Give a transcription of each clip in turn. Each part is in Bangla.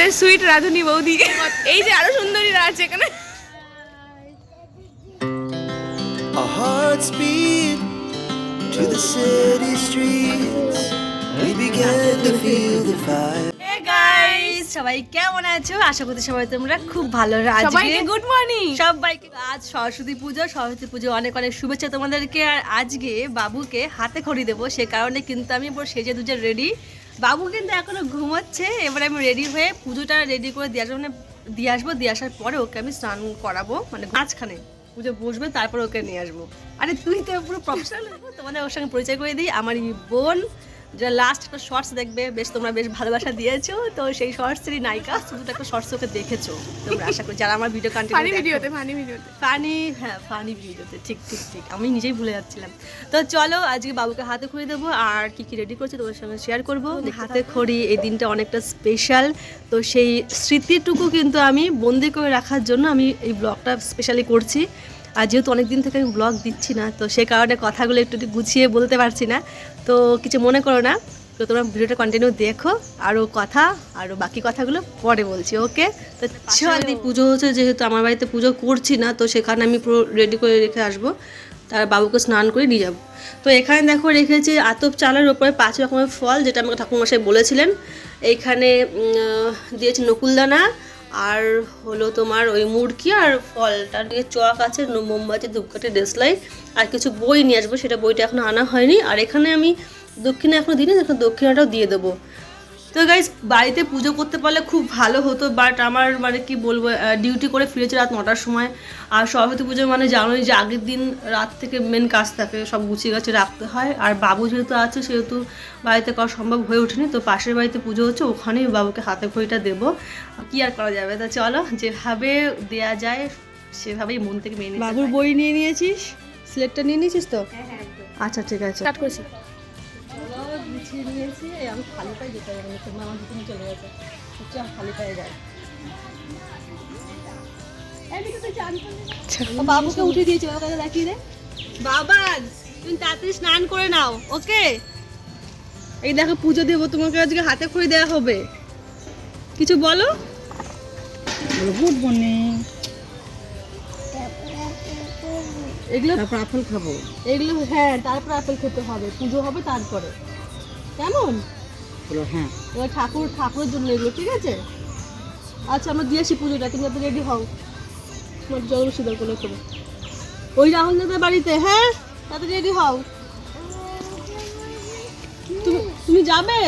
আমাদের সুইট রাধুনি বৌদি। এই যে আরও সুন্দরীরা আছে এখানে। To the city streets. We began to feel the fire. সবাই কেমন আছো? আশা করছি সবাই তোমরা খুব ভালো সবাইকে গুড মর্নিং সবাইকে আজ সরস্বতী পুজো সরস্বতী পুজো অনেক অনেক শুভেচ্ছা তোমাদেরকে। আর আজকে বাবুকে হাতে খড়ি দেবো সে কারণে কিন্তু আমি পুরো সেজে দুজে রেডি বাবু কিন্তু এখনও ঘুমোচ্ছে। এবার আমি রেডি হয়ে পুজোটা রেডি করে দিয়ে আসব। মানে দিয়ে আসব, দিয়ে আসার পরে ওকে আমি স্নান করাবো। মানে মাঝখানে পুজো বসবে, তারপর ওকে নিয়ে আসব। আরে তুই তো পুরো প্রফেশনাল তোমাদের ওর সঙ্গে পরিচয় করে দিই। আমার বোন যেটা লাস্ট একটা শর্টস দেখবে বেশ তোমরা বেশ ভালোবাসা দিয়েছ তো সেই শর্টসেরই নায়িকা শুধু একটা শর্টস ওকে দেখেছ তোমরা আশা করি যারা আমার ভিডিও ফানি কন্টিনিউ ভিডিওতে ফানি ভিডিওতে ফানি হ্যাঁ ফানি ভিডিওতে ঠিক ঠিক ঠিক আমি নিজেই ভুলে যাচ্ছিলাম। তো চলো আজকে বাবুকে হাতে খড়ি দেবো আর কি কি রেডি করছি তোমার সঙ্গে শেয়ার করব। হাতে খড়ি এই দিনটা অনেকটা স্পেশাল তো সেই স্মৃতিটুকু কিন্তু আমি বন্দি করে রাখার জন্য আমি এই ব্লগটা স্পেশালি করছি। আর যেহেতু অনেক দিন থেকে আমি ব্লগ দিচ্ছি না তো সে কারণে কথাগুলো একটু একটু গুছিয়ে বলতে পারছি না তো কিছু মনে করো না। তো তোমরা ভিডিওটা কন্টিনিউ দেখো আরও কথা আরও বাকি কথাগুলো পরে বলছি ওকে তো চল পুজো হচ্ছে যেহেতু আমার বাড়িতে পুজো করছি না তো সেখানে আমি পুরো রেডি করে রেখে আসব। তার বাবুকে স্নান করে নিয়ে যাব। তো এখানে দেখো রেখেছি আতপ চালের ওপরে পাঁচ রকমের ফল যেটা আমাকে ঠাকুরমশাই বলেছিলেন। এইখানে দিয়েছি নকুলদানা আর হলো তোমার ওই মুরগি আর ফলটা। চক আছে মোমবাতি, ধূপকাঠি ডেসলাই আর কিছু বই নিয়ে আসব। সেটা বইটা এখনও আনা হয়নি। আর এখানে আমি দক্ষিণা এখনও দিইনি, এখন দক্ষিণাটাও দিয়ে দেবো। তো গাইজ বাড়িতে পুজো করতে পারলে খুব ভালো হতো বাট আমার মানে কি বলব ডিউটি করে ফিরেছে রাত নটার সময়। আর সরস্বতী পুজো মানে জানোই যে আগের দিন রাত থেকে মেন কাজ থাকে সব গুছিয়ে গাছে রাখতে হয়। আর বাবু যেহেতু আছে সেহেতু বাড়িতে করা সম্ভব হয়ে ওঠেনি তো পাশের বাড়িতে পুজো হচ্ছে ওখানেই বাবুকে হাতে খড়িটা দেবো। কি আর করা যাবে? তা চলো যেভাবে দেয়া যায় সেভাবেই মন থেকে মেনে বাবুর বই নিয়ে নিয়েছিস? সিলেটটা নিয়ে নিয়েছিস তো? আচ্ছা ঠিক আছে। স্টার্ট করেছি। গুছিয়ে নিয়েছি এই আমি খালি পায়ে যেতে না তোমার আমার দুটো চলে গেছে। হচ্ছে আমি খালি পায়ে যাই বাবুকে উঠে দিয়েছি ওর কাছে দেখিয়ে দে। বাবা তুমি তাড়াতাড়ি স্নান করে নাও ওকে? এই দেখো পুজো দেবো তোমাকে আজকে হাতে খড়ি দেওয়া হবে। কিছু বলো? গুড মর্নিং এগুলো তারপর আপেল খাব। এগুলো হ্যাঁ তারপর আপেল খেতে হবে পুজো হবে তারপরে। কেমন? হ্যাঁ। এবার ঠাকুর ঠাকুরের জন্য এগুলো ঠিক আছে? আচ্ছা আমরা দিয়ে আসি পুজোটা তুমি আপনি রেডি হও। তোমার জল সিদ্ধ করে। তোমার ওই রাহুল দাদার বাড়িতে হ্যাঁ? তাতে রেডি হও। তুমি তুমি যাবে?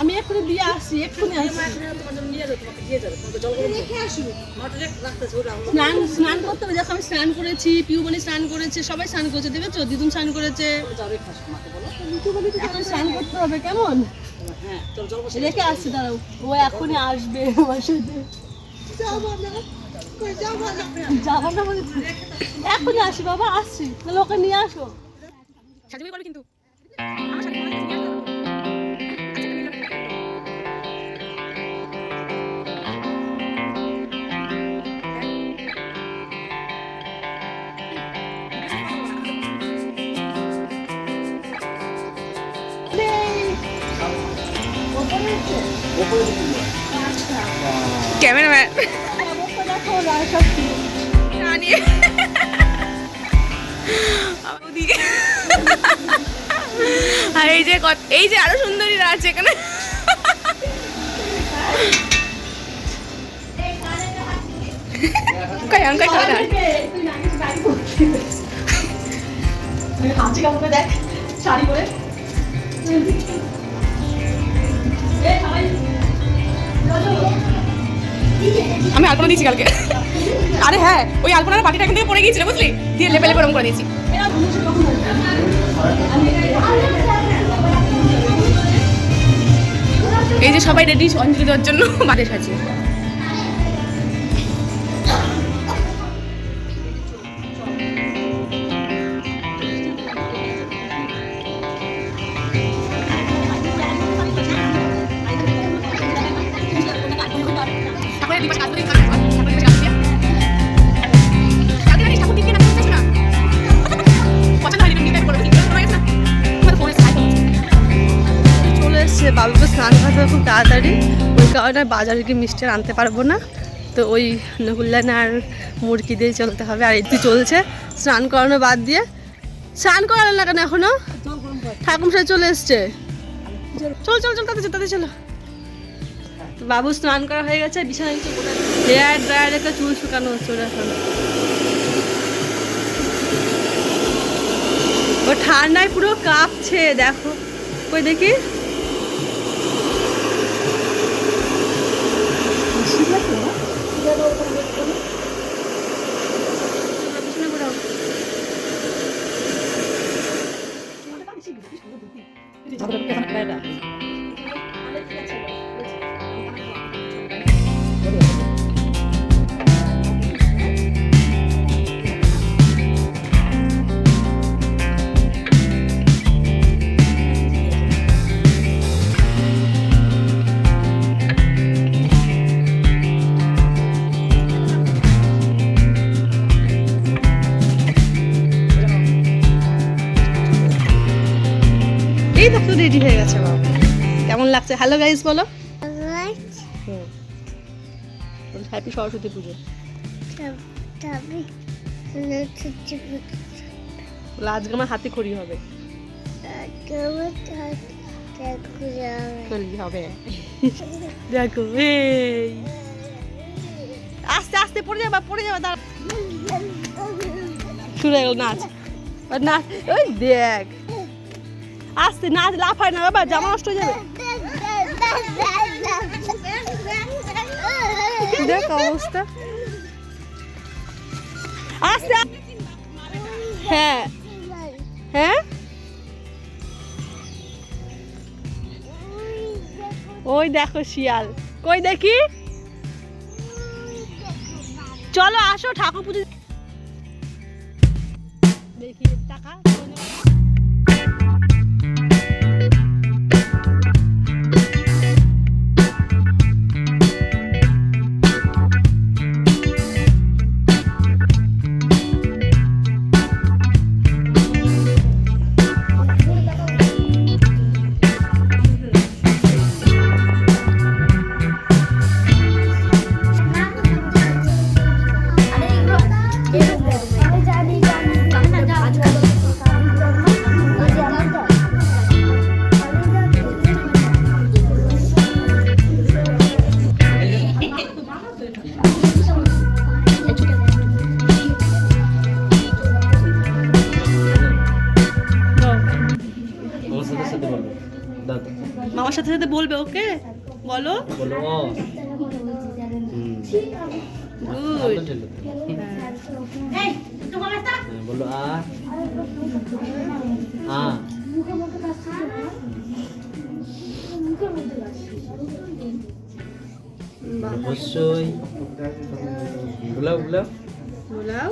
আমি এক্ষুনি দিয়ে আসছি এক্ষুনি স্নান স্নান করতে হবে দেখো আমি স্নান করেছি পিউমনি স্নান করেছে সবাই স্নান করেছে দেবে দেখেছ? দিদুন স্নান করেছে। এখন স্নান করতে হবে কেমন? রেখে আসছি দাঁড়াও। ও এখনই আসবে আমার সাথে। যাব না এখনই আসি বাবা আসছি। তাহলে ওকে নিয়ে আসো। কিন্তু। ক্যামেরাম্যান। আর এই যে এই যে আরও সুন্দরীরা আছে এখানে। কই হাঁচি দেখ শাড়ি পরে। আমি আলপনা দিয়েছি কালকে। আরে হ্যাঁ ওই আলপনার পাটিটা এখান থেকে পড়ে গিয়েছিল, বুঝলি? দিয়ে লেপে লেপে করে দিয়েছি। এই যে সবাই রেডি অঞ্জলি দেওয়ার জন্য বাদে সাজি তাড়াতাড়ি। ওই কারণে বাজারে গিয়ে মিষ্টি আনতে পারব না। তো ওই নকুল্লান আর মুরগি দিয়ে চলতে হবে। আর এটি চলছে স্নান করানো বাদ দিয়ে। স্নান করালো না কেন এখনও? ঠাকুর সাহেব চলে এসছে। চল চল চল তাতে তাতে চলো। তো বাবু স্নান করা হয়ে গেছে বিছানা নিচে হেয়ার একটা চুল শুকানো হচ্ছে এখন। ও ঠান্ডায় পুরো কাঁপছে, দেখো। কই দেখি? পিছনে রেডি হয়ে গেছে বাবা। কেমন লাগছে? হ্যালো গাইস বলো। হ্যাপি সরস্বতী পুজো। আজকে আমার হাতে খড়ি হবে। হবে। আস্তে আস্তে, পড়ে যাবা পড়ে যাবা শুরু হয়ে গেল, নাচ। নাচ, ওই দেখ। আস্তে নাচ লাফায় না বাবা জামা নষ্ট হয়ে যাবে। দেখ অবস্থা। আস্তে। হ্যাঁ। হ্যাঁ? ওই দেখো শিয়াল। কই দেখি? চলো আসো ঠাকুর পুজো। দেখি টাকা। সাথে সাথে বলবে ওকে? বলো। বলো। হ্যাঁ, বলো আ। আ। অবশ্যই। বুলাও বুলাও। বলাও।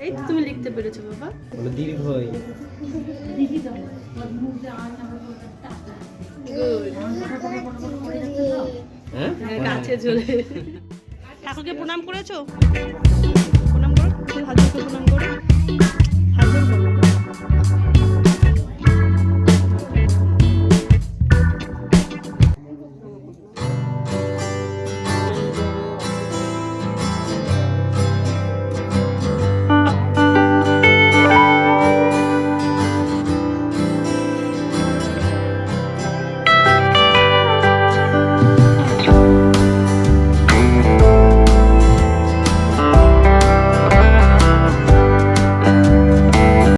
এই তো তুমি লিখতে পেরেছ বাবা। বলো দীর্ঘই। হ্যাঁ হ্যাঁ, গাছে ঝোলে ঠাকুরকে প্রণাম করেছ?